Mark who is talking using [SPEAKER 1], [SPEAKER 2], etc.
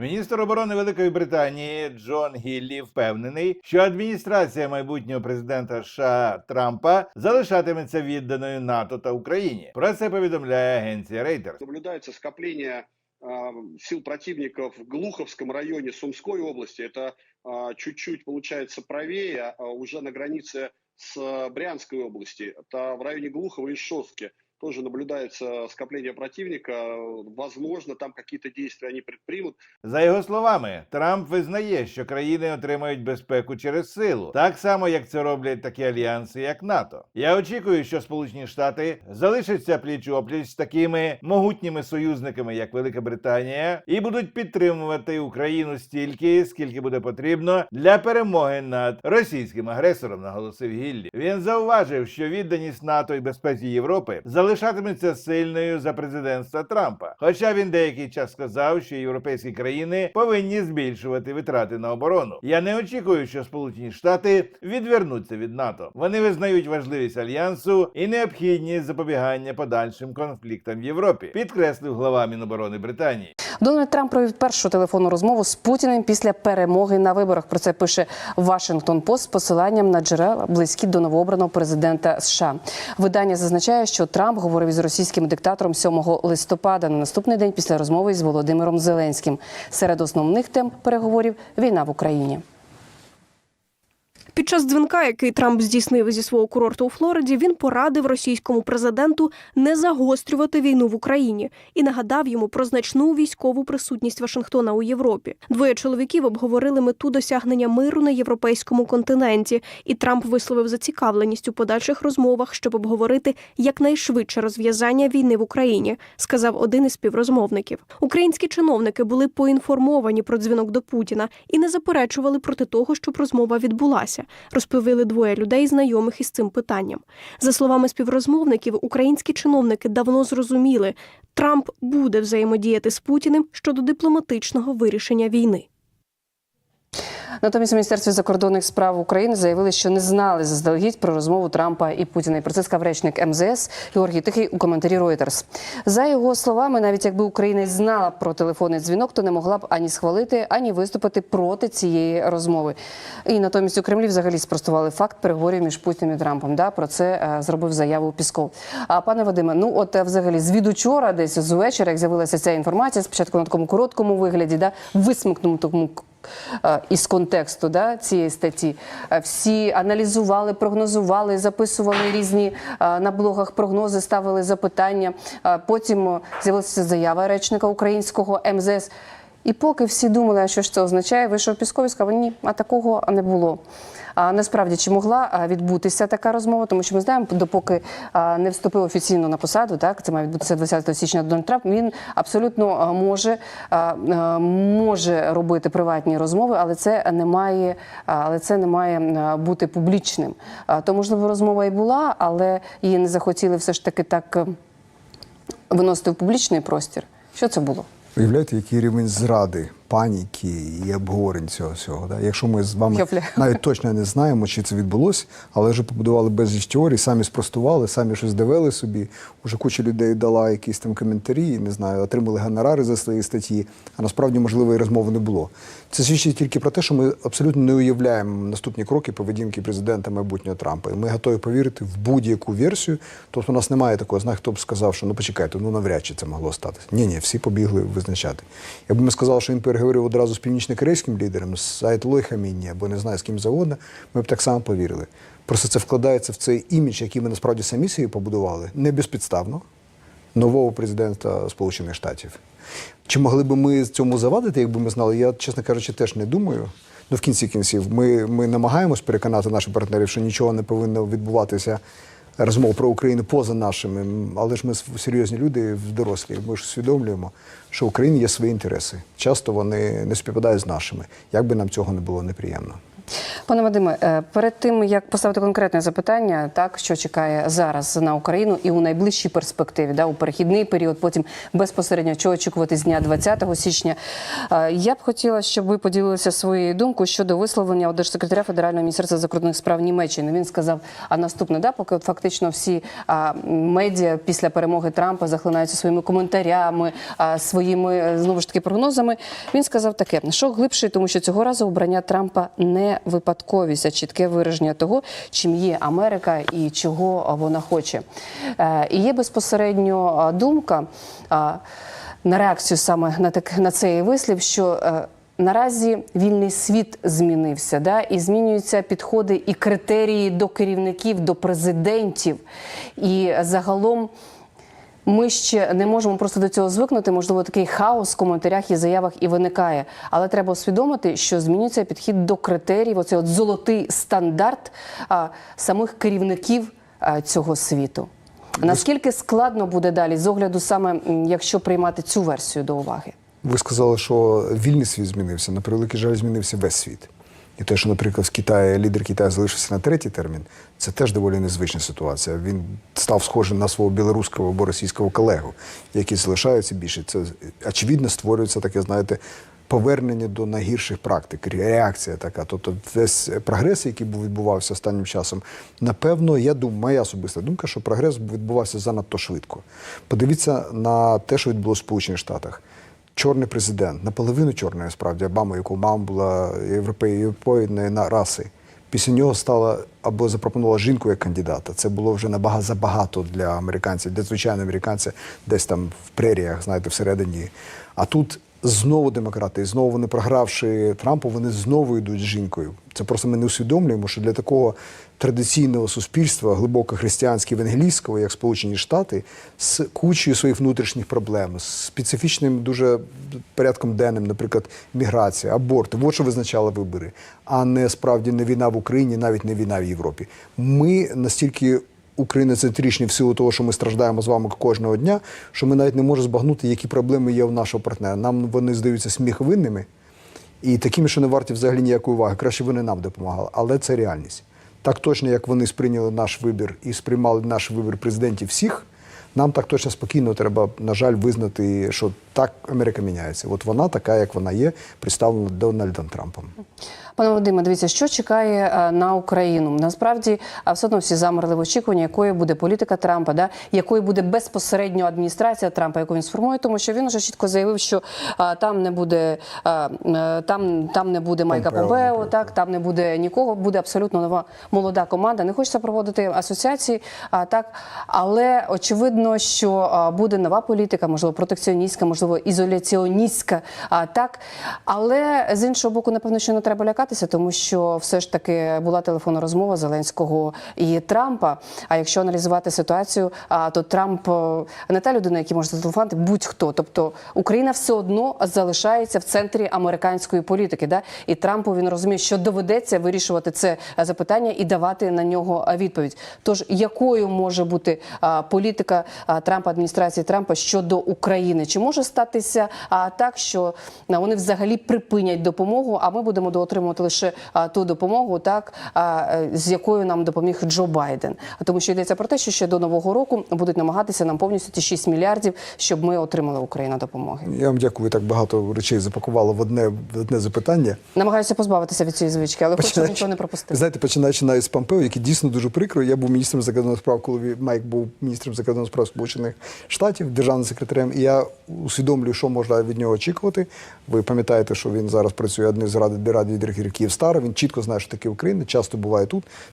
[SPEAKER 1] Міністр оборони Великої Британії Джон Гіллі впевнений, що адміністрація майбутнього президента США Трампа залишатиметься відданою НАТО та Україні. Про це повідомляє агенція Reuters.
[SPEAKER 2] Наблюдается скопление а, сил противника в Глуховском районе Сумской области. Это чуть-чуть получается правее, уже на границе с Брянской области. Это в районе Глухова и Шостки. Тоже наблюдается скопление противника. Возможно, там какие-то действия они предпримут.
[SPEAKER 1] За його словами, Трамп визнає, що країни отримають безпеку через силу, так само як це роблять такі альянси, як НАТО. Я очікую, що Сполучені Штати залишаться пліч опліч з такими могутніми союзниками, як Велика Британія, і будуть підтримувати Україну стільки, скільки буде потрібно для перемоги над російським агресором, наголосив Гіллі. Він зауважив, що відданість НАТО і безпеці Європи залишатиметься сильною за президентства Трампа. Хоча він деякий час сказав, що європейські країни повинні збільшувати витрати на оборону. Я не очікую, що Сполучені Штати відвернуться від НАТО. Вони визнають важливість альянсу і необхідність запобігання подальшим конфліктам в Європі, підкреслив глава Міноборони Британії.
[SPEAKER 3] Дональд Трамп провів першу телефонну розмову з Путіним після перемоги на виборах. Про це пише Вашингтон Пост з посиланням на джерела близькі до новообраного президента США. Видання зазначає, що Трамп говорив із російським диктатором 7 листопада на наступний день після розмови з Володимиром Зеленським. Серед основних тем переговорів війна в Україні.
[SPEAKER 4] Під час дзвінка, який Трамп здійснив зі свого курорту у Флориді, він порадив російському президенту не загострювати війну в Україні і нагадав йому про значну військову присутність Вашингтона у Європі. Двоє чоловіків обговорили мету досягнення миру на європейському континенті, і Трамп висловив зацікавленість у подальших розмовах, щоб обговорити якнайшвидше розв'язання війни в Україні, сказав один із співрозмовників. Українські чиновники були поінформовані про дзвінок до Путіна і не заперечували проти того, щоб розмова відбулася розповіли двоє людей, знайомих із цим питанням. За словами співрозмовників, українські чиновники давно зрозуміли, Трамп буде взаємодіяти з Путіним щодо дипломатичного вирішення війни.
[SPEAKER 3] Натомість у міністерстві закордонних справ України заявили, що не знали заздалегідь про розмову Трампа і Путіна. І про це сказав речник МЗС Георгій Тихий у коментарі Reuters. За його словами, навіть якби Україна знала про телефонний дзвінок, то не могла б ані схвалити, ані виступити проти цієї розмови. І натомість у Кремлі взагалі спростували факт переговорів між Путіним і Трампом. Да, про це е, зробив заяву Пісков. А пане Вадиме, ну от е, взагалі звід учора, десь з вечора, як з'явилася ця інформація, спочатку на такому короткому вигляді, да, е, із контексту да, цієї статті. Е, Всі аналізували, прогнозували, записували різні е, на блогах прогнози, ставили запитання. Е, Потім е, з'явилася заява речника українського МЗС. І поки всі думали, що ж це означає, вийшов Пісков і сказав, ні, а такого не було. А насправді чи могла відбутися така розмова, тому що ми знаємо, допоки не вступив офіційно на посаду, так це має відбутися 20 січня Дональд Трамп. Він абсолютно може, може робити приватні розмови, але це не має, але це не має бути публічним. То можливо розмова і була, але її не захотіли все ж таки так е, виносити в публічний простір. Що це було?
[SPEAKER 5] Уявляєте, який рівень зради, паніки і обговорень цього всього. Да? Якщо ми з вами навіть точно не знаємо, чи це відбулося, але вже побудували безліч теорій, самі спростували, самі щось довели собі. Уже куча людей дала якісь там коментарі, не знаю, отримали гонорари за свої статті, а насправді, можливо, і розмови не було. Це свідчить тільки про те, що ми абсолютно не уявляємо наступні кроки поведінки президента майбутнього Трампа. І ми готові повірити в будь-яку версію. Тобто у нас немає такого, знає, хто б сказав, що ну почекайте, ну навряд чи це могло статися. Ні, ні, всі побігли визначати. Якби ми сказали, що він переговорив одразу з північно-корейським лідером, з Айтлой Хаміні, або не знаю з ким завгодно, ми б так само повірили. Просто це вкладається в цей імідж, який ми насправді самі собі побудували, не безпідставно, нового президента Сполучених Штатів. Чи могли б ми цьому завадити, якби ми знали? Я, чесно кажучи, теж не думаю. Ну, в кінці кінців, ми, ми намагаємось переконати наших партнерів, що нічого не повинно відбуватися розмов про Україну поза нашими. Але ж ми серйозні люди, дорослі. Ми ж усвідомлюємо, що в Україні є свої інтереси. Часто вони не співпадають з нашими, як би нам цього не було неприємно.
[SPEAKER 3] Пане Вадиме, е, перед тим як поставити конкретне запитання, так що чекає зараз на Україну і у найближчій перспективі, да, у перехідний період, потім безпосередньо чого очікувати з дня 20 січня. е, Я б хотіла, щоб ви поділилися своєю думкою щодо висловлення держсекретаря Федерального міністерства закордонних справ Німеччини. Він сказав, а наступне, да, поки от фактично всі а, медіа після перемоги Трампа захлинаються своїми коментарями, а, своїми е, знову ж таки прогнозами. Він сказав таке: шок глибший, тому що цього разу обрання Трампа не випадковість, а чітке вираження того, чим є Америка і чого вона хоче. Е, І є безпосередньо думка на реакцію саме на так на цей вислів, що е, Наразі вільний світ змінився, да, і змінюються підходи і критерії до керівників, до президентів. І загалом ми ще не можемо просто до цього звикнути. Можливо, такий хаос в коментарях і заявах і виникає. Але треба усвідомити, що змінюється підхід до критеріїв, оцей от золотий стандарт а, самих керівників а, цього світу. Наскільки складно буде далі з огляду саме, якщо приймати цю версію до уваги?
[SPEAKER 5] Ви сказали, що вільний світ змінився. На превеликий жаль, змінився весь світ. І те, що, наприклад, в Китаї лідер Китаю залишився на третій термін, це теж доволі незвична ситуація. Він став схожим на свого білоруського або російського колегу, який залишається більше. Це очевидно створюється таке, знаєте, повернення до найгірших практик, реакція така. Тобто, весь прогрес, який був відбувався останнім часом, напевно, я думаю, моя особиста думка, що прогрес відбувався занадто швидко. Подивіться на те, що відбулося в Сполучених Штатах. Чорний президент, наполовину чорний, насправді, Обама, яку мама була європейної на раси. Після нього стала або запропонувала жінку як кандидата. Це було вже набагато забагато для американців, для звичайного американця, десь там в преріях, знаєте, всередині. А тут знову демократи, і знову вони програвши Трампу, вони знову йдуть з жінкою. Це просто ми не усвідомлюємо, що для такого традиційного суспільства, глибоко християнського евангелійського, як Сполучені Штати, з кучою своїх внутрішніх проблем, з специфічним дуже порядком денним, наприклад, міграція, аборти, от що визначало вибори, а не справді не війна в Україні, навіть не війна в Європі. Ми настільки україноцентричні в силу того, що ми страждаємо з вами кожного дня, що ми навіть не можемо збагнути, які проблеми є у нашого партнера. Нам вони здаються сміховинними і такими, що не варті взагалі ніякої уваги. Краще вони нам допомагали, але це реальність. Так точно, як вони сприйняли наш вибір і сприймали наш вибір президентів всіх, нам так точно спокійно треба, на жаль, визнати, що так Америка міняється. От вона така, як вона є, представлена Дональдом Трампом.
[SPEAKER 3] Пане Вадиме, дивіться, що чекає е, на Україну. Насправді, все одно всі замерли в очікуванні, якою буде політика Трампа, да якою буде безпосередньо адміністрація Трампа, яку він сформує, тому що він вже чітко заявив, що а, там не буде а, е, там, там не буде Майка
[SPEAKER 5] Помпео,
[SPEAKER 3] Помпео, так там не буде нікого. Буде абсолютно нова молода команда. Не хочеться проводити асоціації, а так, але очевидно, що буде нова політика, можливо, протекціоністська, можливо, ізоляціоністська. Так, але з іншого боку, напевно, що не треба лякатися, тому що все ж таки була телефонна розмова Зеленського і Трампа. А якщо аналізувати ситуацію, то Трамп е, не та людина, яка може зателефонувати будь-хто. Тобто Україна все одно залишається в центрі американської політики. Да? І Трампу він розуміє, що доведеться вирішувати це запитання і давати на нього відповідь. Тож якою може бути політика Трампа, адміністрації Трампа щодо України? Чи може статися так, що а, вони взагалі припинять допомогу, а ми будемо доотримувати лише ту допомогу, так е, з якою нам допоміг Джо Байден? Тому що йдеться про те, що ще до нового року будуть намагатися нам повністю ті 6 мільярдів, щоб ми отримали Україна допомоги.
[SPEAKER 5] Я вам дякую, ви так багато речей запакували в одне, в одне запитання.
[SPEAKER 3] Намагаюся позбавитися від цієї звички, але хочу нічого не пропустити.
[SPEAKER 5] Знаєте, починаючи навіть з Помпео, який дійсно дуже прикро. Я був міністром закордонних справ, коли Майк був міністром закордонних справ Сполучених Штатів, державним секретарем. І я усвідомлюю, що можна від нього очікувати. Ви пам'ятаєте, що він зараз працює одним з ради ради директорів Київстара. Він чітко знає, що таке Україна, часто буває тут.